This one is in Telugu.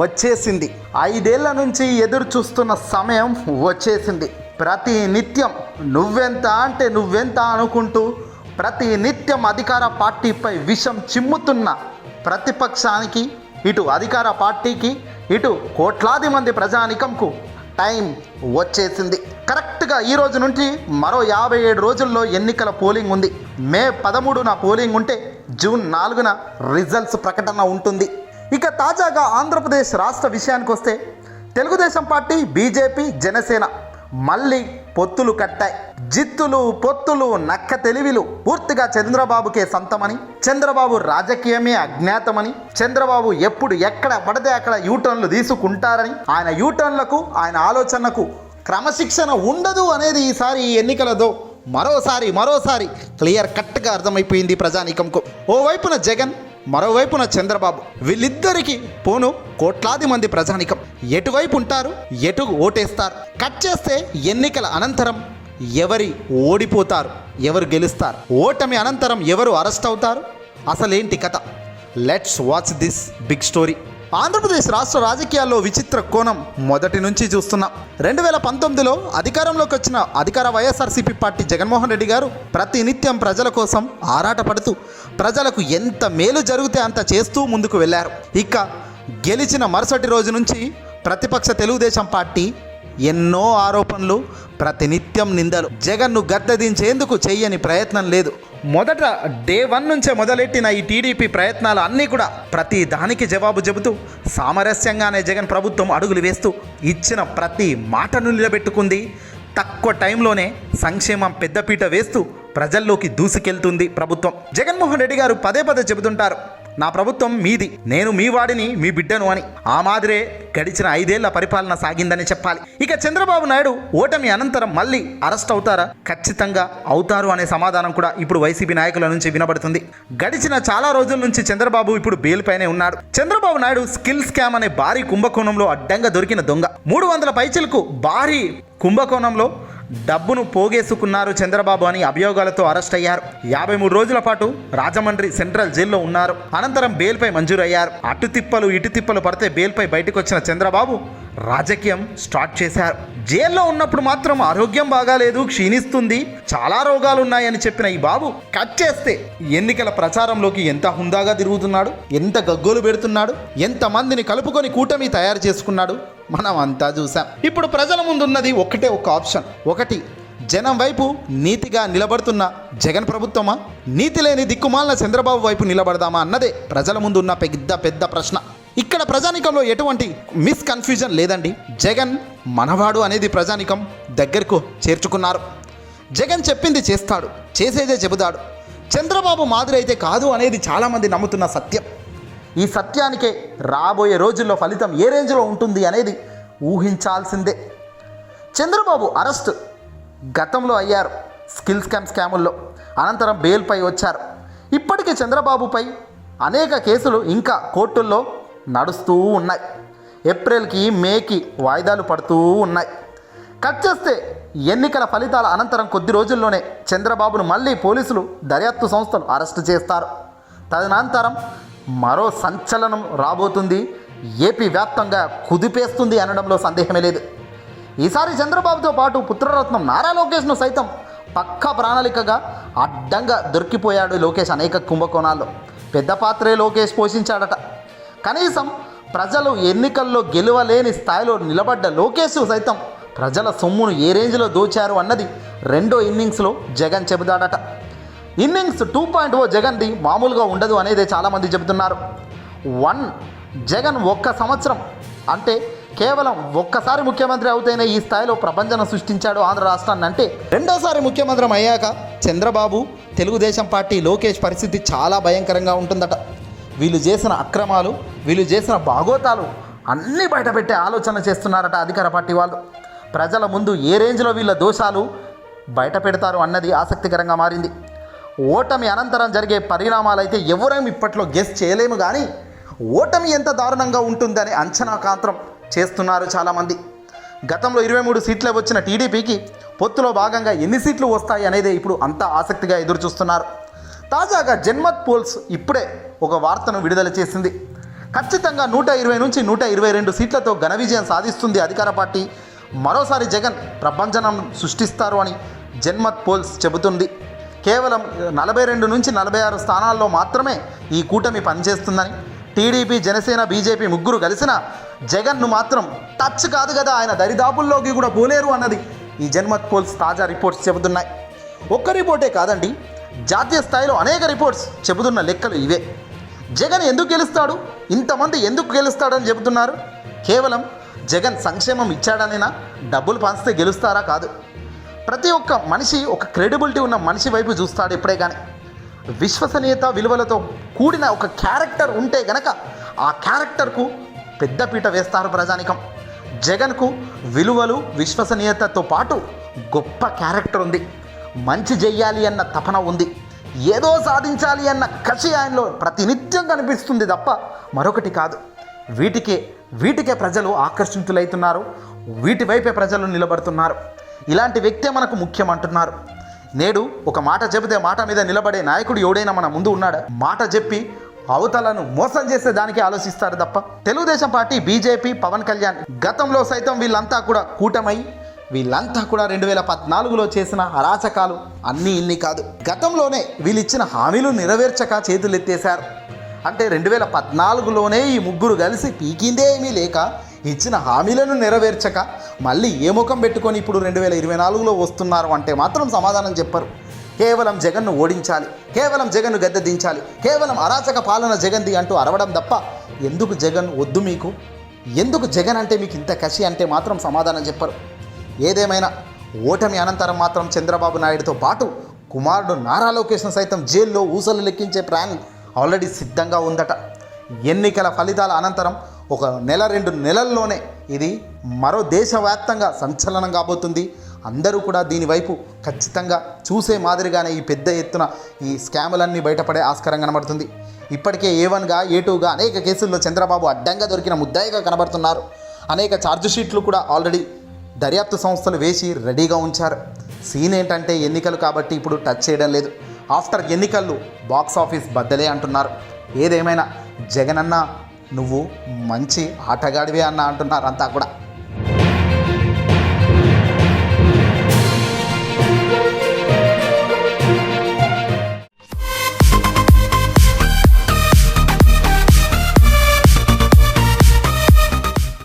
వచ్చేసింది. ఐదేళ్ళ నుంచి ఎదురు చూస్తున్న సమయం వచ్చేసింది. ప్రతి నిత్యం నువ్వెంత అంటే నువ్వెంత అనుకుంటూ ప్రతి నిత్యం అధికార పార్టీపై విషం చిమ్ముతున్న ప్రతిపక్షానికి ఇటు అధికార పార్టీకి ఇటు కోట్లాది మంది ప్రజానికంకు టైం వచ్చేసింది. కరెక్ట్గా ఈ రోజు నుంచి మరో యాభై ఏడు రోజుల్లో ఎన్నికల పోలింగ్ ఉంది. మే పదమూడున పోలింగ్ ఉంటే జూన్ నాలుగున రిజల్ట్స్ ప్రకటన ఉంటుంది. ఇక తాజాగా ఆంధ్రప్రదేశ్ రాష్ట్ర విషయానికి వస్తే తెలుగుదేశం పార్టీ బీజేపీ జనసేన మళ్ళీ పొత్తులు కట్టాయి. జిత్తులు పొత్తులు నక్క తెలివిలు పూర్తిగా చంద్రబాబుకే సొంతమని చంద్రబాబు రాజకీయమే అజ్ఞాతమని చంద్రబాబు ఎప్పుడు ఎక్కడ పడితే అక్కడ యూటర్న్లు తీసుకుంటారని ఆయన యూటర్న్లకు ఆయన ఆలోచనలకు క్రమశిక్షణ ఉండదు అనేది ఈసారి ఈ ఎన్నికలతో మరోసారి మరోసారి క్లియర్ కట్గా అర్థమైపోయింది ప్రజానీకంకు. ఓవైపున జగన్ మరోవైపున చంద్రబాబు వీళ్ళిద్దరికి పోను కోట్లాది మంది ప్రజానికం. ఎటువైపు ఉంటారు? ఎటు ఓటేస్తారు? కట్ చేస్తే ఎన్నికల అనంతరం ఎవరి ఓడిపోతారు? ఎవరు గెలుస్తారు? ఓటమి అనంతరం ఎవరు అరెస్ట్ అవుతారు? అసలేంటి కథ? Let's watch this big story Andhra Pradesh రాష్ట్ర రాజకీయాల్లో విచిత్ర కోణం మొదటి నుంచి చూస్తున్నాం. రెండు వేల పంతొమ్మిదిలో అధికారంలోకి వచ్చిన అధికార వైఎస్ఆర్సీపీ పార్టీ జగన్మోహన్ రెడ్డి గారు ప్రతినిత్యం ప్రజల కోసం ఆరాటపడుతూ ప్రజలకు ఎంత మేలు జరిగితే అంత చేస్తూ ముందుకు వెళ్ళారు ఇక గెలిచిన మరుసటి రోజు నుంచి ప్రతిపక్ష తెలుగుదేశం పార్టీ ఎన్నో ఆరోపణలు ప్రతినిత్యం నిందలు. జగన్ను గద్దదించేందుకు చెయ్యని ప్రయత్నం లేదు. మొదట డే వన్ నుంచే మొదలెట్టిన ఈ టీడీపీ ప్రయత్నాలు అన్నీ కూడా ప్రతి దానికి జవాబు చెబుతూ సామరస్యంగానే జగన్ ప్రభుత్వం అడుగులు వేస్తూ ఇచ్చిన ప్రతి మాటను నిలబెట్టుకుంది. తక్కువ టైంలోనే సంక్షేమం పెద్దపీట వేస్తూ ప్రజల్లోకి దూసుకెళ్తుంది ప్రభుత్వం. జగన్మోహన్ రెడ్డి గారు పదే పదే చెబుతుంటారు నా ప్రభుత్వం మీది నేను మీ వాడిని మీ బిడ్డను అని. ఆ మాదిరే గడిచిన ఐదేళ్ళ పరిపాలన సాగిందని చెప్పాలి. ఇక చంద్రబాబు నాయుడు ఓటమి అనంతరం మళ్ళీ అరెస్ట్ అవుతారా? ఖచ్చితంగా అవుతారు అనే సమాధానం కూడా ఇప్పుడు వైసీపీ నాయకుల నుంచి వినబడుతుంది. గడిచిన చాలా రోజుల నుంచి చంద్రబాబు ఇప్పుడు బెయిల్ పైనే ఉన్నాడు. చంద్రబాబు నాయుడు స్కిల్ స్కామ్ అనే భారీ కుంభకోణంలో అడ్డంగా దొరికిన దొంగ. మూడు వందల పైచలకు భారీ కుంభకోణంలో డబ్బును పోగేసుకున్నారు చంద్రబాబు అని అభియోగాలతో అరెస్ట్ అయ్యారు. యాభై మూడు రోజుల పాటు రాజమండ్రి సెంట్రల్ జైల్లో ఉన్నారు. అనంతరం బెయిల్పై మంజూరయ్యారు. అటు తిప్పలు ఇటు తిప్పలు పడితే బెయిల్పై బయటకు వచ్చిన చంద్రబాబు రాజకీయం స్టార్ట్ చేశారు. జైల్లో ఉన్నప్పుడు మాత్రం ఆరోగ్యం బాగాలేదు క్షీణిస్తుంది చాలా రోగాలున్నాయని చెప్పిన ఈ బాబు కట్ చేస్తే ఎన్నికల ప్రచారంలోకి ఎంత హుందాగా తిరుగుతున్నాడు ఎంత గగ్గోలు పెడుతున్నాడు ఎంత మందిని కలుపుకొని కూటమి తయారు చేసుకున్నాడు మనం అంతా చూసాం. ఇప్పుడు ప్రజల ముందున్నది ఒకటే ఒక ఆప్షన్. ఒకటి జనం వైపు నీతిగా నిలబడుతున్న జగన్ ప్రభుత్వమా? నీతి లేని దిక్కుమాలిన చంద్రబాబు వైపు నిలబడదామా అన్నదే ప్రజల ముందు ఉన్న పెద్ద పెద్ద ప్రశ్న. ఇక్కడ ప్రజానికంలో ఎటువంటి మిస్కన్ఫ్యూజన్ లేదండి. జగన్ మనవాడు అనేది ప్రజానికం దగ్గరకు చేర్చుకున్నారు. జగన్ చెప్పింది చేస్తాడు చేసేదే చెబుతాడు. చంద్రబాబు మాదిరి అయితే కాదు అనేది చాలామంది నమ్ముతున్న సత్యం. ఈ సత్యానికే రాబోయే రోజుల్లో ఫలితం ఏ రేంజ్లో ఉంటుంది అనేది ఊహించాల్సిందే. చంద్రబాబు అరెస్ట్ గతంలో అయ్యారు. స్కిల్ స్కామ్ స్కాముల్లో. అనంతరం బెయిల్పై వచ్చారు. ఇప్పటికీ చంద్రబాబుపై అనేక కేసులు ఇంకా కోర్టుల్లో నడుస్తూ ఉన్నాయి. ఏప్రిల్కి మేకి వాయిదాలు పడుతూ ఉన్నాయి. కట్ చేస్తే ఎన్నికల ఫలితాల అనంతరం కొద్ది రోజుల్లోనే చంద్రబాబును మళ్ళీ పోలీసులు దర్యాప్తు సంస్థలు అరెస్టు చేస్తారు. తదనంతరం మరో సంచలనం రాబోతుంది. ఏపీ వ్యాప్తంగా కుదిపేస్తుంది అనడంలో సందేహమే లేదు. ఈసారి చంద్రబాబుతో పాటు పుత్రరత్నం నారా లోకేష్ను సైతం పక్క ప్రణాళికగా అడ్డంగా దొరికిపోయాడు లోకేష్ అనేక కుంభకోణాల్లో. పెద్ద పాత్రే లోకేష్ పోషించాడట. కనీసం ప్రజలు ఎన్నికల్లో గెలవలేని స్థాయిలో నిలబడ్డ లోకేష్ సైతం ప్రజల సొమ్మును ఏ రేంజ్లో దోచారు అన్నది రెండో ఇన్నింగ్స్లో జగన్ చెబుతాడట. ఇన్నింగ్స్ టూ పాయింట్ ఓ జగన్ది మామూలుగా ఉండదు అనేది చాలామంది చెబుతున్నారు. వన్ జగన్ ఒక్క సంవత్సరం అంటే కేవలం ఒక్కసారి ముఖ్యమంత్రి అవుతేనే ఈ స్థాయిలో ప్రపంచం సృష్టించాడు ఆంధ్ర రాష్ట్రాన్ని అంటే రెండోసారి ముఖ్యమంత్రి అయ్యాక చంద్రబాబు తెలుగుదేశం పార్టీ లోకేష్ పరిస్థితి చాలా భయంకరంగా ఉంటుందట. వీళ్ళు చేసిన అక్రమాలు వీళ్ళు చేసిన భాగోతాలు అన్నీ బయటపెట్టే ఆలోచన చేస్తున్నారట అధికార పార్టీ వాళ్ళు. ప్రజల ముందు ఏ రేంజ్లో వీళ్ళ దోషాలు బయట పెడతారు అన్నది ఆసక్తికరంగా మారింది. ఓటమి అనంతరం జరిగే పరిణామాలైతే ఎవరేం ఇప్పట్లో గెస్ చేయలేము కానీ ఓటమి ఎంత దారుణంగా ఉంటుందని అంచనా కాంత్రం చేస్తున్నారు చాలామంది. గతంలో ఇరవై మూడు సీట్లే వచ్చిన టీడీపీకి పొత్తులో భాగంగా ఎన్ని సీట్లు వస్తాయి అనేది ఇప్పుడు అంతా ఆసక్తిగా ఎదురుచూస్తున్నారు. తాజాగా జన్మత్ పోల్స్ ఇప్పుడే ఒక వార్తను విడుదల చేసింది. ఖచ్చితంగా నూట ఇరవై నుంచి నూట ఇరవై రెండు సీట్లతో ఘన విజయం సాధిస్తుంది అధికార పార్టీ. మరోసారి జగన్ ప్రభంజనం సృష్టిస్తారు అని జన్మత్ పోల్స్ చెబుతుంది. కేవలం నలభై రెండు నుంచి నలభై ఆరు స్థానాల్లో మాత్రమే ఈ కూటమి పనిచేస్తుందని టీడీపీ జనసేన బీజేపీ ముగ్గురు కలిసిన జగన్ను మాత్రం టచ్ కాదు కదా ఆయన దరిదాపుల్లోకి కూడా పోలేరు అన్నది ఈ జన్మత్ పోల్స్ తాజా రిపోర్ట్స్ చెబుతున్నాయి. ఒక్క రిపోర్టే కాదండి జాతీయ స్థాయిలో అనేక రిపోర్ట్స్ చెబుతున్న లెక్కలు ఇవే. జగన్ ఎందుకు గెలుస్తాడు ఇంతమంది ఎందుకు గెలుస్తాడని చెబుతున్నారు? కేవలం జగన్ సంక్షేమం ఇచ్చాడనేనా? డబ్బులు పంచితే గెలుస్తారా కాదు. ప్రతి ఒక్క మనిషి ఒక క్రెడిబిలిటీ ఉన్న మనిషి వైపు చూస్తాడు ఎప్పుడే కానీ విశ్వసనీయత విలువలతో కూడిన ఒక క్యారెక్టర్ ఉంటే గనక ఆ క్యారెక్టర్కు పెద్దపీట వేస్తారు ప్రజానికం. జగన్కు విలువలు విశ్వసనీయతతో పాటు గొప్ప క్యారెక్టర్ ఉంది. మంచి చెయ్యాలి అన్న తపన ఉంది. ఏదో సాధించాలి అన్న కసి ఆయనలో ప్రతినిత్యం కనిపిస్తుంది తప్ప మరొకటి కాదు. వీటికే వీటికే ప్రజలు ఆకర్షితులవుతున్నారు వీటి వైపే ప్రజలు నిలబడుతున్నారు. ఇలాంటి వ్యక్తే మనకు ముఖ్యం అంటున్నారు నేడు ఒక మాట చెబితే మాట మీద నిలబడే నాయకుడు ఎవడైనా మన ముందు ఉన్నాడా? మాట చెప్పి అవతలను మోసం చేసే దానికి ఆలోచిస్తారు తప్ప. తెలుగుదేశం పార్టీ బీజేపీ పవన్ కళ్యాణ్ గతంలో సైతం వీళ్ళంతా కూడా కూటమై వీళ్ళంతా కూడా రెండు వేల పద్నాలుగులో చేసిన అరాచకాలు అన్నీ ఇన్ని కాదు. గతంలోనే వీళ్ళిచ్చిన హామీలు నెరవేర్చక చేతులు ఎత్తేశారు అంటే రెండు వేల పద్నాలుగులోనే ఈ ముగ్గురు కలిసి పీకిందే ఏమీ లేక ఇచ్చిన హామీలను నెరవేర్చక మళ్ళీ ఏ ముఖం పెట్టుకొని ఇప్పుడు రెండు వేల ఇరవై నాలుగులో వస్తున్నారు అంటే మాత్రం సమాధానం చెప్పరు. కేవలం జగన్ను ఓడించాలి కేవలం జగన్ను గద్దె దించాలి కేవలం అరాచక పాలన జగన్ది అంటూ అరవడం తప్ప ఎందుకు జగన్ వద్దు మీకు? ఎందుకు జగన్ అంటే మీకు ఇంత కసి అంటే మాత్రం సమాధానం చెప్పరు. ఏదేమైనా ఓటమి అనంతరం మాత్రం చంద్రబాబు నాయుడుతో పాటు కుమారుడు నారా లోకేష్ను సైతం జైల్లో ఊసలు లెక్కించే ప్లాన్ ఆల్రెడీ సిద్ధంగా ఉందట. ఎన్నికల ఫలితాల అనంతరం ఒక నెల రెండు నెలల్లోనే ఇది మరో దేశవ్యాప్తంగా సంచలనం కాబోతుంది. అందరూ కూడా దీనివైపు ఖచ్చితంగా చూసే మాదిరిగానే ఈ పెద్ద ఎత్తున ఈ స్కాములన్నీ బయటపడే ఆస్కారం కనబడుతుంది. ఇప్పటికే ఏ వన్గా ఏ టూగా అనేక కేసుల్లో చంద్రబాబు అడ్డంగా దొరికిన ముద్దాయిగా కనబడుతున్నారు. అనేక ఛార్జ్ షీట్లు కూడా ఆల్రెడీ దర్యాప్తు సంస్థలు వేసి రెడీగా ఉంచారు. సీన్ ఏంటంటే ఎన్నికలు కాబట్టి ఇప్పుడు టచ్ చేయడం లేదు. ఆఫ్టర్ ఎన్నికలు బాక్స్ ఆఫీస్ బద్దలే అంటున్నారు. ఏదేమైనా జగనన్న నువ్వు మంచి ఆటగాడివే అన్న అంటున్నారు అంతా కూడా.